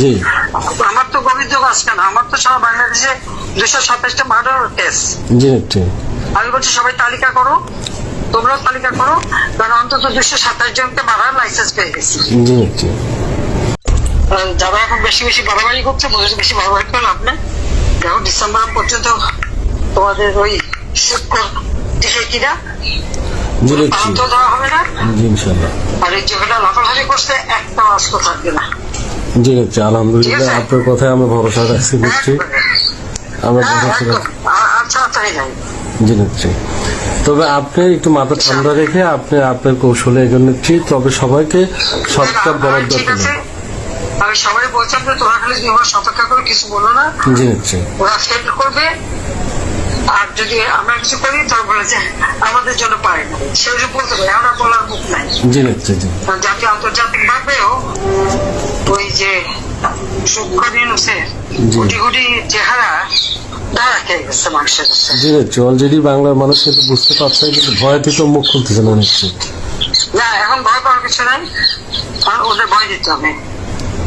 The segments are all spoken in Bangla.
জি। আমার তো গোবিন্দ গাছ কেন? আমার তো সারা বাংলাদেশে দুশো সাতাশটা মার্ডার কেস জি নেত্রী আমি বলছি সবাই তালিকা করো। তোমরাও তালিকা করো। কারণ অন্তত দুশো সাতাশ জনকে মারার লাইসেন্স পেয়ে গেছি। জি আর যারা এখন বেশি বেশি বাড়াবাড়ি করছে বলে বেশি বাড়াবাড়ি করে লাভ নেই। দেখো ডিসেম্বর পর্যন্ত তোমাদের ওই শুক্র টিকে কিনা? তো দেওয়া হবে না। আর এই যেগুলো লাফালাফি করছে একটা অস্ত্র থাকবে না। জি নেত্রী আলহামদুলিল্লাহ। আপনার কথায় আমরা ভরসা রাখছি নেত্রী আমরা হ্যাঁ, ভরসা রাখছি। আচ্ছা আচ্ছা যাই। জি নেত্রী তবে আপনি একটু মাথা ঠান্ডা রেখে আপনি আপনার কৌশলে এগোন নেত্রী তবে সবাইকে সবটা বরাদ্দ করুন আমি সবাই বলছিলাম যে তোমরা খালি সতর্ক করে কিছু বলো না। জি নেত্রী ওরা সেট করবে। আর যদি আমরা কিছু করি তাহলে বলে যে আমাদের জন্য পারে না সেটা বলতে পারি আমরা বলার মুখ নাই। জাতীয় আন্তর্জাতিক ভাবেও ওই যে অলরেডি বাংলার মানুষ কিন্তু বুঝতে পারছে কিন্তু ভয় থেকে মুখ খুলতেছে না এখন ভয় পাওয়ার কিছু নাই ওদের ভয় দিতে হবে।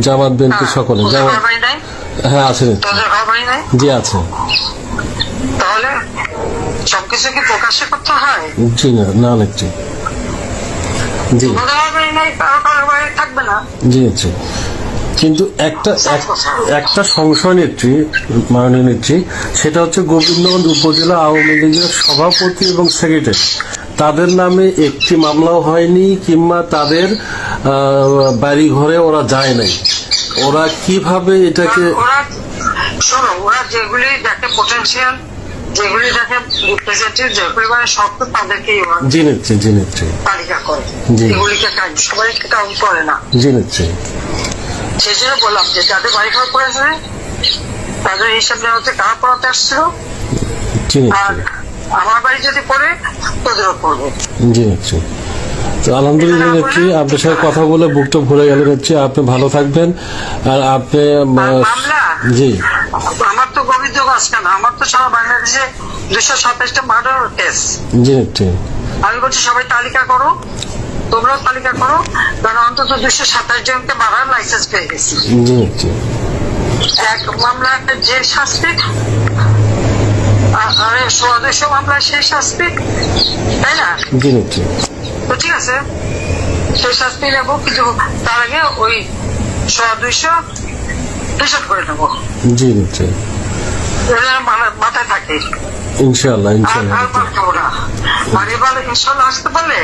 জামাত বিএনপি সকলে। জামাত হ্যাঁ আছে। জি আছে। তাহলে সবকিছু কি প্রকাশ্যে করতে হয়? জি না না জি। থাকবে না। জি কিন্তু একটা একটা সংশয় নেত্রী মাননীয় নেত্রী সেটা হচ্ছে গোবিন্দগঞ্জ উপজেলা আওয়ামী লীগের সভাপতি এবং সেক্রেটারি তাদের নামে একটি মামলাও হয়নি কিংবা তাদের বাড়ি ঘরে ওরা যায় নাই। ওরা কীভাবে এটাকে শোনো ওরা যেগুলি দেখে পোটেন্সিয়াল যেগুলি দেখে রিপ্রেজেন্টেটিভ যেগুলি মানে শক্ত তাদেরকেই ওরা জি নেত্রী জি নেত্রী তালিকা করে। এগুলিকে কাজ- সবাইকে কাউন্ট করে না। জি নেত্রী সেই জন্য বললাম যে যাদের বাড়ি ঘর করেছে তাদের হিসাব নেওয়া হচ্ছে কারা পড়াতে আসছিল। আর আমার বাড়ি যদি পড়ে তোদেরও পড়বে। জি নেত্রী তো আলহামদুলিল্লাহ নেত্রী আপনার সাথে কথা বলে বুকটা ভরে গেল আপনি ভালো থাকবেন। আর আপনি জি। আমার তো গাছ কেন আমার তো সারা বাংলাদেশে দুশো সাতাশটা মার্ডার কেস জি নেত্রী আমি বলছি সবাই তালিকা করো। তোমরাও তালিকা করো। কারণ অন্তত দুশো সাতাশ জনকে মারার লাইসেন্স পেয়ে গেছি। জি নেত্রী এক মামলা যে শাস্তি আ- আরে সোয়া দুশো মামলা সেই শাস্তি তাই না? জি নেত্রী তো ঠিক আছে সেই শাস্তি নেব কিন্তু তার আগে ওই সোয়া দুইশো হিসাব করে নেব। জি মাথায় থাকে। ইনশাআল্লাহ আর ইনশাআল্লাহ এবার আসতে পারলে